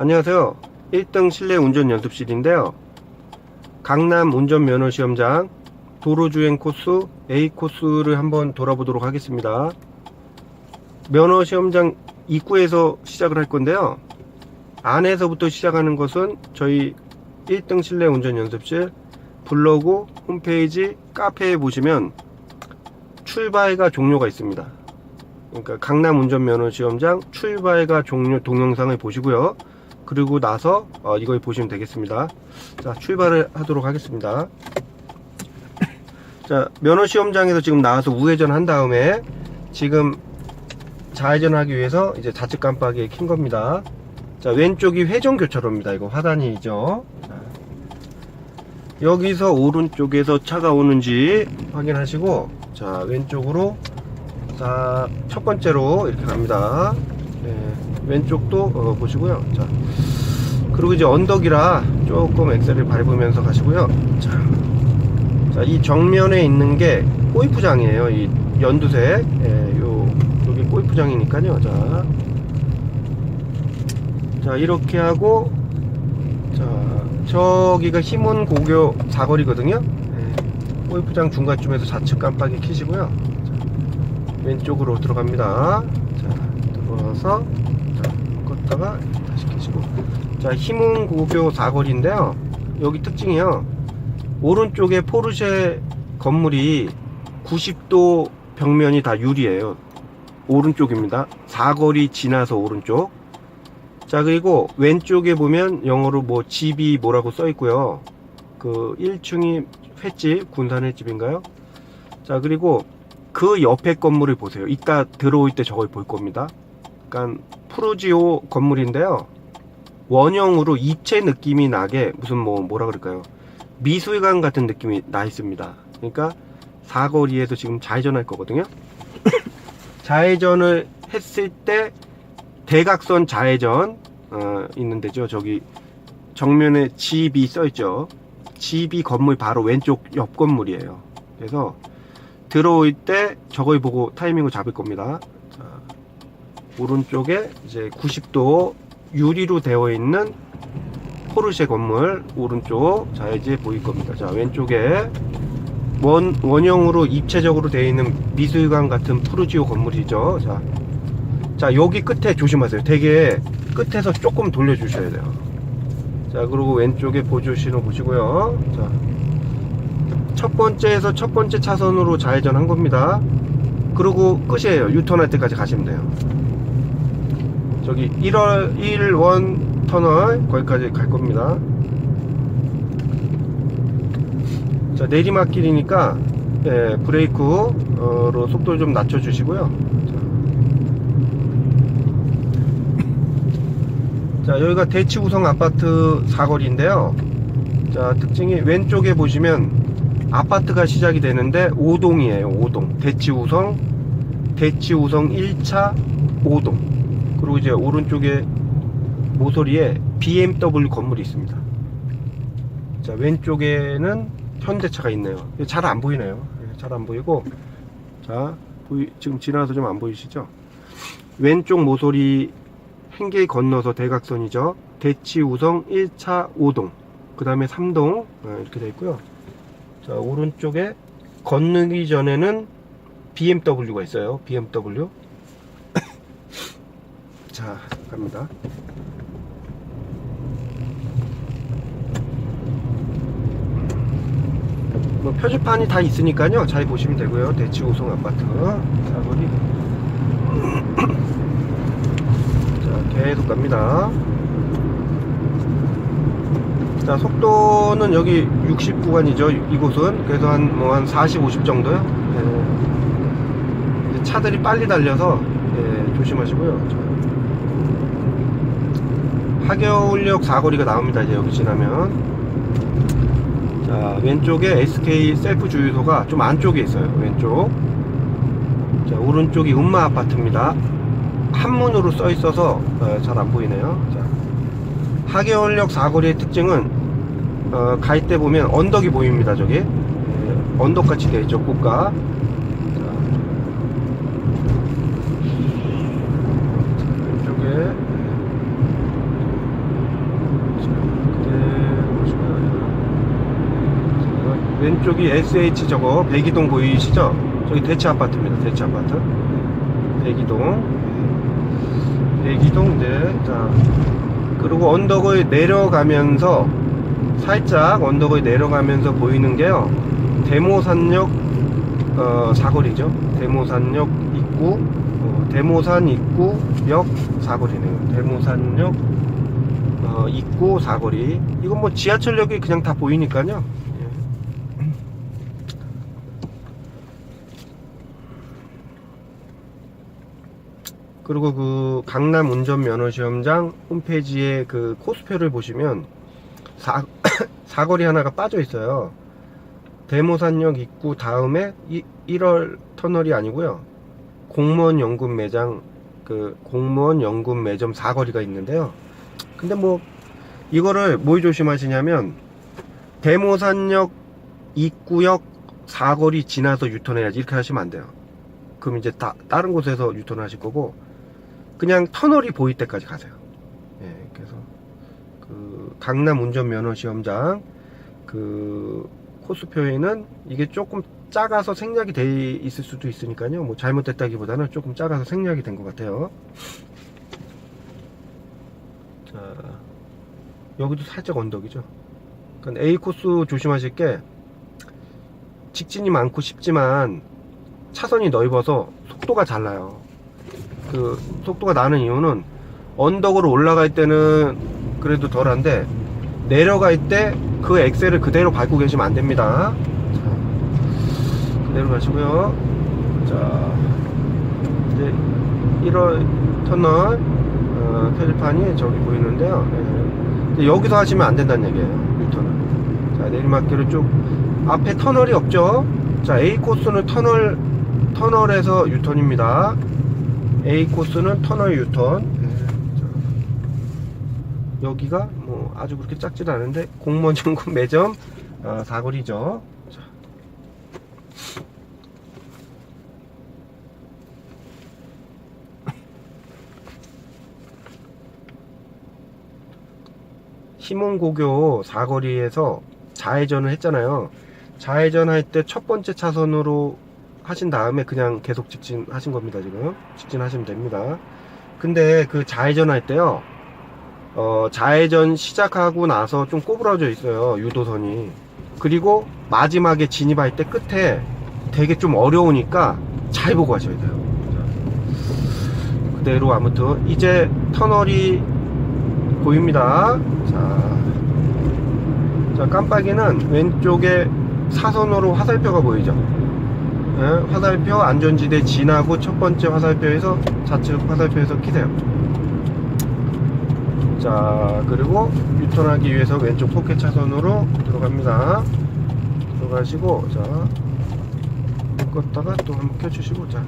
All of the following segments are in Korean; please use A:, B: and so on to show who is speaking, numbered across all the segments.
A: 안녕하세요. 1등 실내 운전 연습실인데요. 강남 운전 면허 시험장 도로 주행 코스 A 코스를 한번 돌아보도록 하겠습니다. 면허 시험장 입구에서 시작을 할 건데요. 안에서부터 시작하는 것은 저희 1등 실내 운전 연습실 블로그 홈페이지 카페에 보시면 출발과 종료가 있습니다. 그러니까 강남 운전면허 시험장 출발과 종료 동영상을 보시고요. 그리고 나서 어, 이걸 보시면 되겠습니다. 자, 출발을 하도록 하겠습니다. 자, 면허 시험장에서 지금 나와서 우회전 한 다음에 지금 좌회전 하기 위해서 이제 좌측 깜빡이 킨 겁니다. 자, 왼쪽이 회전 교차로입니다. 이거 화단이죠. 자, 여기서 오른쪽에서 차가 오는지 확인하시고 자, 왼쪽으로 자, 첫 번째로 이렇게 갑니다. 네, 왼쪽도 어, 보시고요. 자, 그리고 이제 언덕이라 조금 엑셀을 밟으면서 가시고요. 자, 자, 이 정면에 있는 게 골프장이에요. 이 연두색. 예, 요, 여기 골프장이니까요. 자, 자, 이렇게 하고, 자, 저기가 힘은 고교 사거리거든요. 예, 골프장 중간쯤에서 좌측 깜빡이 켜시고요. 자, 왼쪽으로 들어갑니다. 자, 들어와서, 자, 껐다가. 자, 힘은 고교 사거리인데요. 여기 특징이요. 오른쪽에 포르쉐 건물이 90도 벽면이 다 유리예요. 오른쪽입니다. 사거리 지나서 오른쪽. 자, 그리고 왼쪽에 보면 영어로 뭐 집이 뭐라고 써 있고요. 그 1층이 횟집, 군산 횟집인가요? 자, 그리고 그 옆에 건물을 보세요. 이따 들어올 때 저걸 볼 겁니다. 그러니까 프루지오 건물인데요. 원형으로 입체 느낌이 나게 무슨 뭐 뭐라 그럴까요? 미술관 같은 느낌이 나 있습니다. 그러니까 사거리에서 지금 좌회전할 거거든요. 좌회전을 했을 때 대각선 좌회전 어, 있는 데죠. 저기 정면에 집이 써 있죠. 집이 건물 바로 왼쪽 옆 건물이에요. 그래서 들어올 때 저걸 보고 타이밍을 잡을 겁니다. 자, 오른쪽에 이제 90도 유리로 되어 있는 포르쉐 건물 오른쪽 좌회지 보일 겁니다. 자 왼쪽에 원 원형으로 입체적으로 되어 있는 미술관 같은 푸르지오 건물이죠. 자, 자 여기 끝에 조심하세요. 되게 끝에서 조금 돌려주셔야 돼요. 자 그리고 왼쪽에 보조 신호 보시고요. 자, 첫 번째에서 첫 번째 차선으로 좌회전한 겁니다. 그리고 끝이에요. 유턴할 때까지 가시면 돼요. 저기 1월 1원 터널 거기까지 갈 겁니다. 자 내리막길이니까 예, 브레이크로 속도를 좀 낮춰 주시고요. 자, 자 여기가 대치우성 아파트 사거리인데요. 자 특징이 왼쪽에 보시면 아파트가 시작이 되는데 5동이에요. 5동 대치우성 대치우성 1차 5동 그리고 이제 오른쪽에 모서리에 BMW 건물이 있습니다. 자, 왼쪽에는 현대차가 있네요. 잘 안 보이네요. 잘 안 보이고, 자, 보이, 지금 지나서 좀 안 보이시죠? 왼쪽 모서리 행길 건너서 대각선이죠. 대치 우성 1차 5동, 그 다음에 3동, 이렇게 되어 있고요. 자, 오른쪽에 건너기 전에는 BMW가 있어요. BMW. 자, 갑니다. 뭐 표지판이 다 있으니까요. 잘 보시면 되고요. 대치 우성 아파트 사거리. 자, 계속 갑니다. 자, 속도는 여기 60 구간이죠. 이곳은 그래서 한 뭐 한 40, 50 정도요. 예. 차들이 빨리 달려서 예, 조심하시고요. 자. 하겨울역 사거리가 나옵니다. 이제 여기 지나면. 자, 왼쪽에 SK 셀프 주유소가 좀 안쪽에 있어요. 왼쪽. 자, 오른쪽이 음마 아파트입니다. 한문으로 써 있어서 어, 잘안 보이네요. 자, 하계월역 사거리의 특징은 어, 갈 때 보면 언덕이 보입니다. 저기 예, 언덕같이 되어 있죠. 고가. 자, 왼쪽에 왼쪽이 SH 저거 백이동 보이시죠? 저기 대치 아파트입니다. 대치 아파트. 백이동. 백이동 이제 자 그리고 언덕을 내려가면서 살짝 언덕을 내려가면서 보이는 게요. 대모산역 어, 사거리죠. 대모산역 입구, 어, 대모산 입구역 사거리네요. 대모산역 어, 입구 사거리. 이건 뭐 지하철역이 그냥 다 보이니까요. 예. 그리고 그 강남 운전면허 시험장 홈페이지에 그 코스표를 보시면 사, 사거리 하나가 빠져 있어요. 대모산역 입구 다음에 이, 1월 터널이 아니고요. 공무원 연금 매장 그 공무원 연금 매점 사거리가 있는데요. 근데 뭐 이거를 뭘 조심하시냐면 대모산역 입구역 사거리 지나서 유턴해야지 이렇게 하시면 안 돼요. 그럼 이제 다 다른 곳에서 유턴을 하실 거고 그냥 터널이 보일 때까지 가세요. 예, 그래서 그 강남 운전면허 시험장 그 코스표에는 이게 조금 작아서 생략이 돼 있을 수도 있으니까요. 뭐 잘못됐다기보다는 조금 작아서 생략이 된 것 같아요. 자, 여기도 살짝 언덕이죠. 그러니까 A 코스 조심하실 게 직진이 많고 쉽지만 차선이 넓어서 속도가 잘 나요. 그 속도가 나는 이유는 언덕으로 올라갈 때는 그래도 덜한데 내려갈 때 그 엑셀을 그대로 밟고 계시면 안 됩니다. 자, 그대로 가시고요. 자, 이제 1월 터널 어, 표지판이 저기 보이는데요. 예. 근데 여기서 하시면 안 된다는 얘기예요. 유턴을. 자, 내리막길을 쭉 앞에 터널이 없죠. 자, A 코스는 터널 터널에서 유턴입니다. A 코스는 터널 유턴. 예, 자, 여기가 뭐 아주 그렇게 작진 않은데 공무원 연금 매점 어, 사거리죠. 자. 희문고교 사거리에서 좌회전을 했잖아요. 좌회전 할 때 첫 번째 차선으로 하신 다음에 그냥 계속 직진 하신 겁니다, 지금. 직진 하시면 됩니다. 근데 그 좌회전 할 때요, 어, 좌회전 시작하고 나서 좀 꼬부라져 있어요, 유도선이. 그리고 마지막에 진입할 때 끝에 되게 좀 어려우니까 잘 보고 하셔야 돼요. 자, 그대로 아무튼, 이제 터널이 보입니다. 자, 자 깜빡이는 왼쪽에 사선으로 화살표가 보이죠. 예, 화살표 안전지대 지나고 첫 번째 화살표에서 좌측 화살표에서 키세요. 자 그리고 유턴하기 위해서 왼쪽 포켓 차선으로 들어갑니다. 들어가시고 자 껐다가 또 한번 켜주시고 자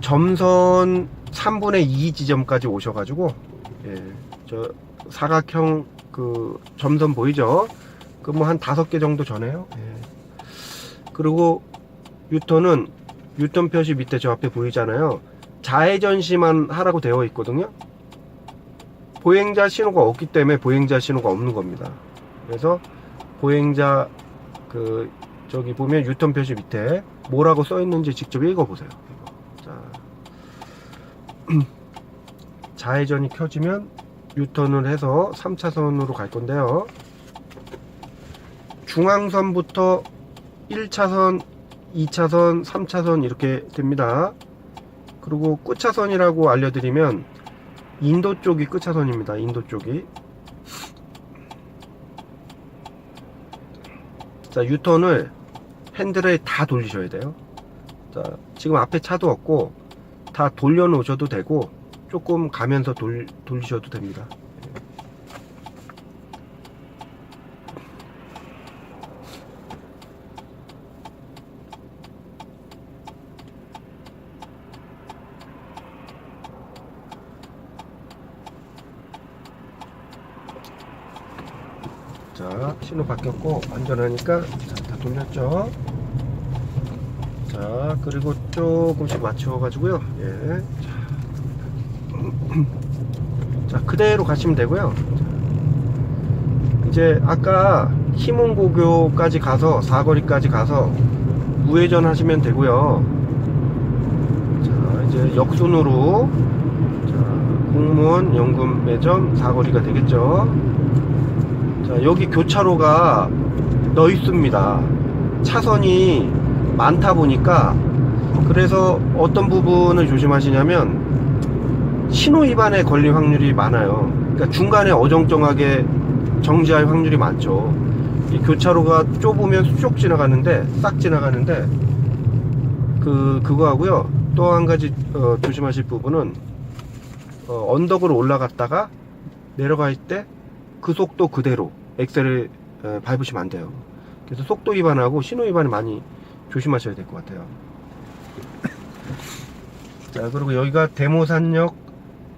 A: 점선 3분의 2 지점까지 오셔가지고 예, 저 사각형 그 점선 보이죠? 그 뭐 한 다섯 개 정도 전에요. 예. 그리고 유턴은 유턴 표시 밑에 저 앞에 보이잖아요. 좌회전시만 하라고 되어 있거든요. 보행자 신호가 없기 때문에 보행자 신호가 없는 겁니다. 그래서 보행자 그 저기 보면 유턴 표시 밑에 뭐라고 써 있는지 직접 읽어 보세요. 자. 좌회전이 켜지면 유턴을 해서 3차선으로 갈 건데요. 중앙선부터 1차선, 2차선, 3차선 이렇게 됩니다. 그리고 끝차선이라고 알려드리면 인도 쪽이 끝차선입니다. 인도 쪽이. 자, 유턴을 핸들을 다 돌리셔야 돼요. 자, 지금 앞에 차도 없고 다 돌려 놓으셔도 되고 조금 가면서 돌, 돌리셔도 됩니다. 자, 신호 바뀌었고 안전하니까 자, 다 돌렸죠. 자, 그리고 조금씩 맞춰 가지고요. 예. 자, 자, 그대로 가시면 되고요. 자, 이제 아까 희문고교까지 가서 사거리까지 가서 우회전 하시면 되고요. 자, 이제 역순으로 자, 공무원 연금 매점 사거리가 되겠죠. 자, 여기 교차로가 너 있습니다. 차선이 많다 보니까 그래서 어떤 부분을 조심하시냐면 신호 위반에 걸릴 확률이 많아요. 그러니까 중간에 어정쩡하게 정지할 확률이 많죠. 이 교차로가 좁으면 쭉 지나가는데 싹 지나가는데 그 그거 하고요. 또 한 가지 어, 조심하실 부분은 어, 언덕으로 올라갔다가 내려갈 때 그 속도 그대로 엑셀을 에, 밟으시면 안 돼요. 그래서 속도 위반하고 신호 위반을 많이 조심하셔야 될 것 같아요. 자 그리고 여기가 대모산역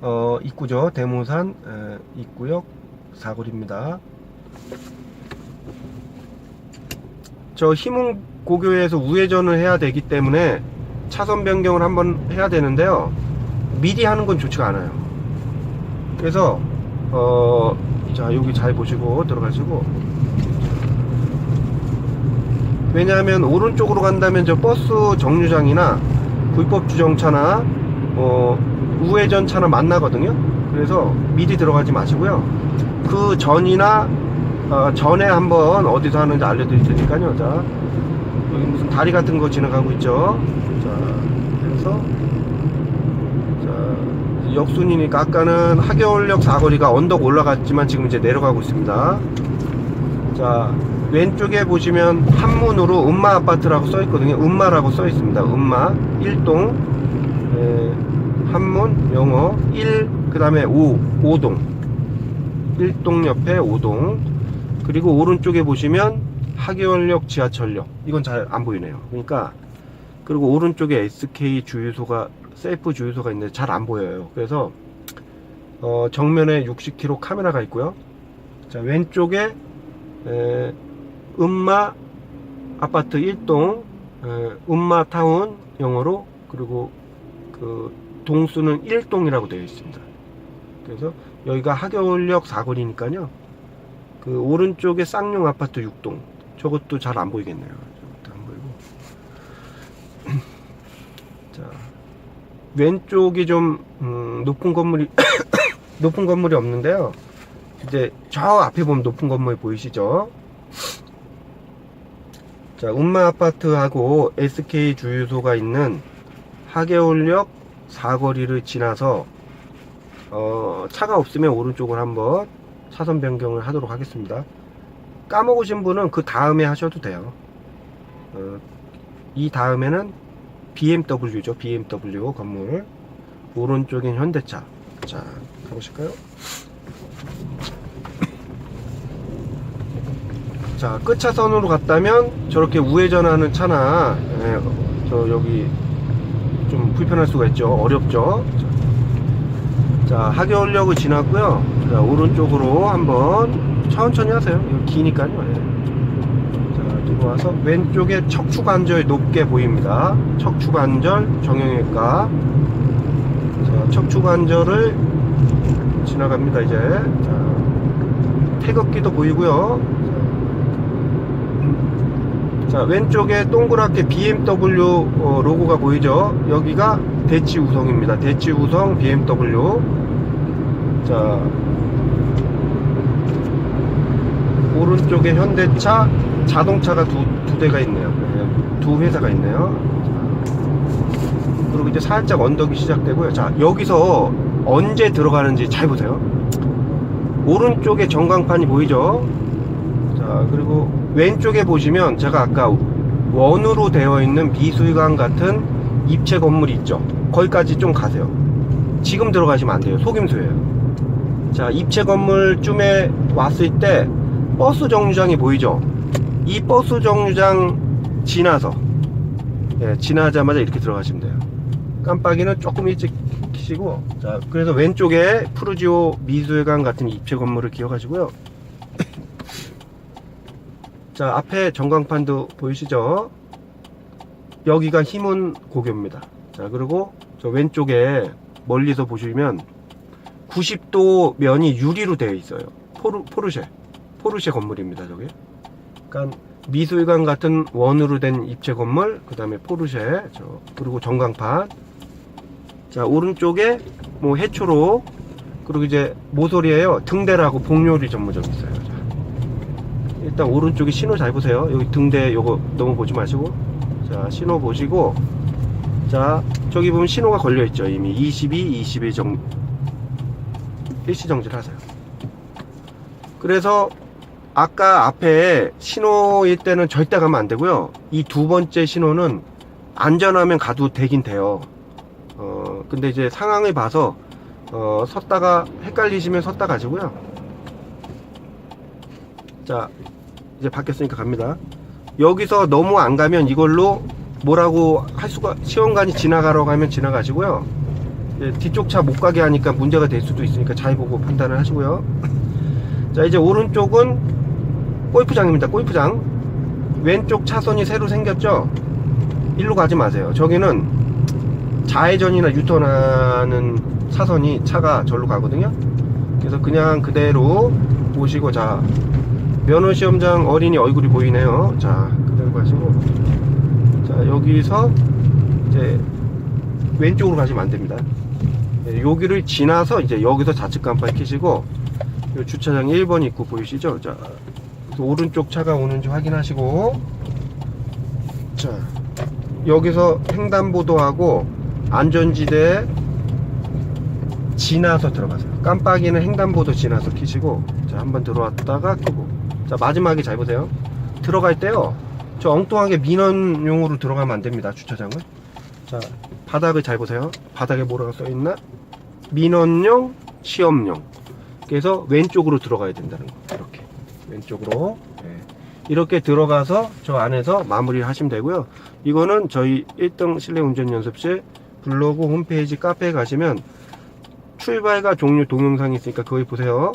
A: 어, 입구죠. 대모산 에, 입구역 사거리입니다. 저 희문 고교에서 우회전을 해야 되기 때문에 차선 변경을 한번 해야 되는데요. 미리 하는 건 좋지가 않아요. 그래서 어, 자 여기 잘 보시고 들어가시고 왜냐하면 오른쪽으로 간다면 저 버스 정류장이나 불법 주정차나 어, 우회전 차나 만나거든요. 그래서 미리 들어가지 마시고요. 그 전이나 어, 전에 한번 어디서 하는지 알려드릴 테니까요. 자, 여기 무슨 다리 같은 거 지나가고 있죠. 자, 그래서 자, 역순이니까 아까는 하겨울역 사거리가 언덕 올라갔지만 지금 이제 내려가고 있습니다. 자, 왼쪽에 보시면 한문으로 음마 아파트라고 써 있거든요. 음마라고 써 있습니다. 음마 1동 에, 한문 영어 1 그 다음에 5 5동 1동 옆에 5동 그리고 오른쪽에 보시면 하계월역 지하철역 이건 잘 안 보이네요 그러니까 그리고 오른쪽에 SK 주유소가 셀프 주유소가 있는데 잘 안 보여요. 그래서 어, 정면에 60km 카메라가 있고요. 자 왼쪽에 에, 음마 아파트 1동 에, 음마 타운 영어로 그리고 그 동수는 1동이라고 되어 있습니다. 그래서 여기가 하겨울역 사거리니까요. 그 오른쪽에 쌍용 아파트 6동. 저것도 잘 안 보이겠네요. 저것도 안 보이고. 자 왼쪽이 좀 음, 높은 건물이 높은 건물이 없는데요 이제 저 앞에 보면 높은 건물 보이시죠 자 운마 아파트하고 SK 주유소가 있는 하계울역 사거리를 지나서 어, 차가 없으면 오른쪽을 한번 차선 변경을 하도록 하겠습니다. 까먹으신 분은 그 다음에 하셔도 돼요. 어, 이 다음에는 BMW죠. BMW 건물. 오른쪽엔 현대차. 자, 가보실까요? 자, 끝차선으로 갔다면 저렇게 우회전하는 차나, 예, 저 여기 좀 불편할 수가 있죠. 어렵죠. 자, 하겨울역을 지났고요. 자, 오른쪽으로 한번 천천히 하세요. 이거 기니까요. 예. 자, 들어와서 왼쪽에 척추관절 높게 보입니다. 척추관절 정형외과. 자, 척추관절을 지나갑니다. 이제. 자, 태극기도 보이고요. 자, 왼쪽에 동그랗게 BMW 어, 로고가 보이죠? 여기가 대치 우성입니다. 대치 우성 BMW. 자, 오른쪽에 현대차 자동차가 두, 두 대가 있네요. 네, 두 회사가 있네요. 자, 그리고 이제 살짝 언덕이 시작되고요. 자, 여기서 언제 들어가는지 잘 보세요. 오른쪽에 전광판이 보이죠? 자, 그리고 왼쪽에 보시면 제가 아까 원으로 되어 있는 미술관 같은 입체 건물이 있죠. 거기까지 좀 가세요. 지금 들어가시면 안 돼요. 속임수예요. 자, 입체 건물쯤에 왔을 때 버스 정류장이 보이죠? 이 버스 정류장 지나서 예, 지나자마자 이렇게 들어가시면 돼요. 깜빡이는 조금 일찍 키시고 자, 그래서 왼쪽에 푸르지오 미술관 같은 입체 건물을 기억하시고요. 자, 앞에 전광판도 보이시죠? 여기가 힘은 고교입니다. 자, 그리고 저 왼쪽에 멀리서 보시면 90도 면이 유리로 되어 있어요. 포르, 포르쉐. 포르쉐 건물입니다, 저게. 그러니까 미술관 같은 원으로 된 입체 건물, 그 다음에 포르쉐, 저, 그리고 전광판. 자, 오른쪽에 뭐 해초로, 그리고 이제 모서리에요. 등대라고 복요리 전문점이 있어요. 자, 일단 오른쪽에 신호 잘 보세요. 여기 등대 요거 너무 보지 마시고. 자, 신호 보시고. 자, 저기 보면 신호가 걸려 있죠. 이미 22, 21 정, 일시 정지를 하세요. 그래서 아까 앞에 신호일 때는 절대 가면 안 되고요. 이 두 번째 신호는 안전하면 가도 되긴 돼요. 어, 근데 이제 상황을 봐서 어, 섰다가 헷갈리시면 섰다 가시고요. 자, 이제 바뀌었으니까 갑니다. 여기서 너무 안 가면 이걸로 뭐라고 할 수가 시험관이 지나가러 가면 지나가시고요. 뒤쪽 차 못 가게 하니까 문제가 될 수도 있으니까 잘 보고 판단을 하시고요. 자, 이제 오른쪽은 골프장입니다. 골프장. 왼쪽 차선이 새로 생겼죠? 일로 가지 마세요. 저기는 좌회전이나 유턴하는 차선이 차가 절로 가거든요. 그래서 그냥 그대로 보시고 자 면허 시험장 어린이 얼굴이 보이네요. 자 그대로 가시고 자 여기서 이제 왼쪽으로 가시면 안 됩니다. 네, 여기를 지나서 이제 여기서 좌측 깜빡이 켜시고 요 주차장 1번 입구 보이시죠? 자 오른쪽 차가 오는지 확인하시고 자 여기서 횡단보도하고 안전지대 지나서 들어가세요. 깜빡이는 횡단보도 지나서 키시고 자 한번 들어왔다가 끄고 자 마지막에 잘 보세요. 들어갈 때요. 저 엉뚱하게 민원용으로 들어가면 안 됩니다. 주차장은. 자 바닥을 잘 보세요. 바닥에 뭐라고 써 있나? 민원용, 시험용. 그래서 왼쪽으로 들어가야 된다는 거. 이렇게 왼쪽으로. 네. 이렇게 들어가서 저 안에서 마무리를 하시면 되고요. 이거는 저희 1등 실내 운전 연습실 블로그 홈페이지 카페에 가시면 출발과 종료 동영상이 있으니까 거기 보세요.